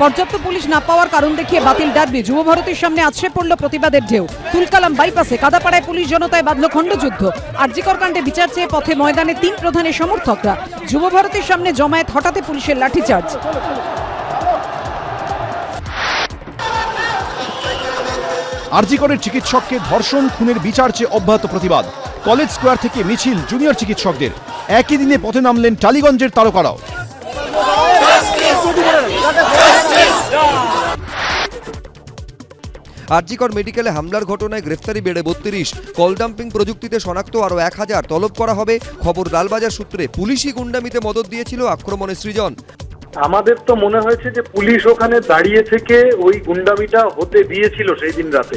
পর্যাপ্ত পুলিশ না পাওয়ার কারণ দেখিয়ে বাতিল ডার্বি। যুব ভারতীর সামনে আছড়ে পড়ল প্রতিবাদের ঢেউ। তুলকালাম বাইপাসে, কাদাপাড়ায় পুলিশ জনতায় বাঁধল খণ্ডযুদ্ধ আর্যিকর কাণ্ডে বিচার চেয়ে পথে ময়দানে তিন প্রধানের সমর্থকরা। যুব ভারতীর সামনে জমায়েত হঠাতে পুলিশের লাঠিচার্জ। আরজিকরের চিকিৎসককে ধর্ষণ, খুনের বিচার চেয়ে অব্যাহত প্রতিবাদ। কলেজ স্কোয়ার থেকে মিছিল জুনিয়র চিকিৎসকদের। একই দিনে পথে নামলেন টালিগঞ্জের তারকারাও। আরজিকর মেডিকেলে হামলার ঘটনায় গ্রেফতারি বেড়ে বত্রিশ। কল ডাম্পিং প্রযুক্তিতে শনাক্ত আরও এক হাজার। তলব করা হবে খবর লালবাজার সূত্রে। পুলিশি গুন্ডামিতে মদত দিয়েছিল আক্রমণের সৃজন। আমাদের তো মনে হয়েছে যে পুলিশ ওখানে দাঁড়িয়ে থেকে ওই গুন্ডামিটা হতে দিয়েছিল সেই দিন রাতে।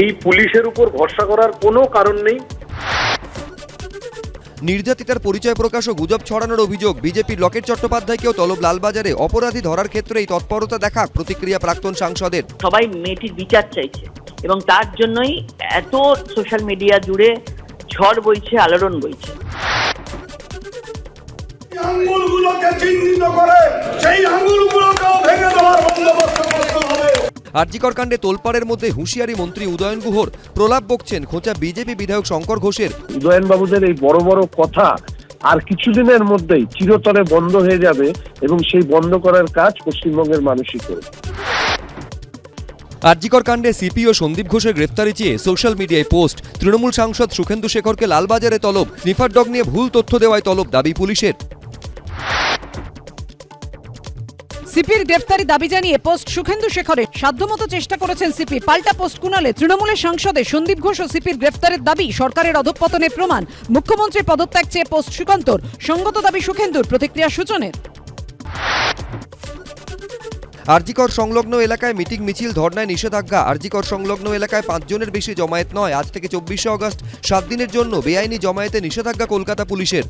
এই পুলিশের উপর ভরসা করার কোনো কারণ নেই। নির্যাতিতার পরিচয় প্রকাশ ও গুজব ছড়ানোর অভিযোগ বিজেপির লকেট চট্টোপাধ্যায়কেও তলব লালবাজারে। অপরাধী ধরার ক্ষেত্রে এই তৎপরতা দেখা প্রতিক্রিয়া প্রাক্তন সাংসদের। সবাই মেয়েটির বিচার চাইছে এবং তার জন্যই এত সোশ্যাল মিডিয়া জুড়ে ঝড় বইছে আলোড়ন বইছে। আঙ্গুলগুলোকে চিহ্নিত করে সেই আঙ্গুলগুলোকেও ভেঙে দেওয়ার বন্দোবস্ত করতে হবে। আরজিকর কাণ্ডে তোলপাড়ের মধ্যে হুঁশিয়ারি মন্ত্রী উদয়ন গুহর প্রলাপ বকছেন খোঁচা বিজেপি বিধায়ক শঙ্কর ঘোষের। উদয়নবাবুদের এই বড় বড় কথা আর কিছুদিনের মধ্যেই চিরতরে বন্ধ হয়ে যাবে এবং সেই বন্ধ করার কাজ পশ্চিমবঙ্গের মানুষই করবে। আরজিকর কাণ্ডে সিপি ও সন্দীপ ঘোষের গ্রেফতারি চেয়ে সোশ্যাল মিডিয়ায় পোস্ট। তৃণমূল সাংসদ সুখেন্দু শেখরকে লালবাজারে তলব স্নিফার ডগ নিয়ে ভুল তথ্য দেওয়ায় তলব দাবি পুলিশের। সিপির গ্রেফতারি দাবি জানিয়ে পোস্ট সুখেন্দু শেখরের সাধ্যমতো চেষ্টা করেছেন সিপি। পাল্টা পোস্ট কুনালে তৃণমূলের সাংসদে সন্দীপ ঘোষ ও সিপির গ্রেফতারের দাবি সরকারের অধঃপতনের প্রমাণ। মুখ্যমন্ত্রীর পদত্যাগ চেয়ে পোস্ট সুকান্তর সঙ্গত দাবি সুখেন্দুর প্রতিক্রিয়া সূচনের। আরজিকর সংলগ্ন এলাকায় মিটিং মিছিল ধর্নায় নিষেধাজ্ঞা। আরজিকর সংলগ্ন এলাকায় পাঁচজনের বেশি জমায়েত নয়। আজ থেকে চব্বিশে আগস্ট সাত দিনের জন্য বেআইনি জমায়েতে নিষেধাজ্ঞা কলকাতা পুলিশের।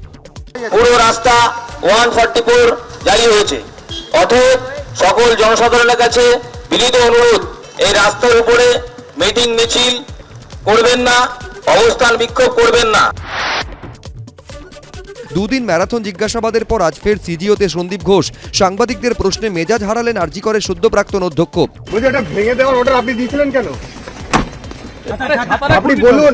পুরো রাস্তা ওয়ান ফর্টি ফোর জারি হয়েছে। অতএব সকল জনসাধারণের কাছে বিনীত অনুরোধ এই রাস্তার উপরে মিটিং মিছিল করবেন না অবস্থান বিক্ষোভ করবেন না। দুদিন ম্যারাথন জিজ্ঞাসাবাদের পর আজ ফের সিজিওতে সন্দীপ ঘোষ সাংবাদিকদের প্রশ্নে মেজাজ হারালেন আরজিকরের সদ্য প্রাক্তন অধ্যক্ষ। ভেঙে দেওয়ার অর্ডার আপনি দিয়েছিলেন কেন? আপনি বলুন।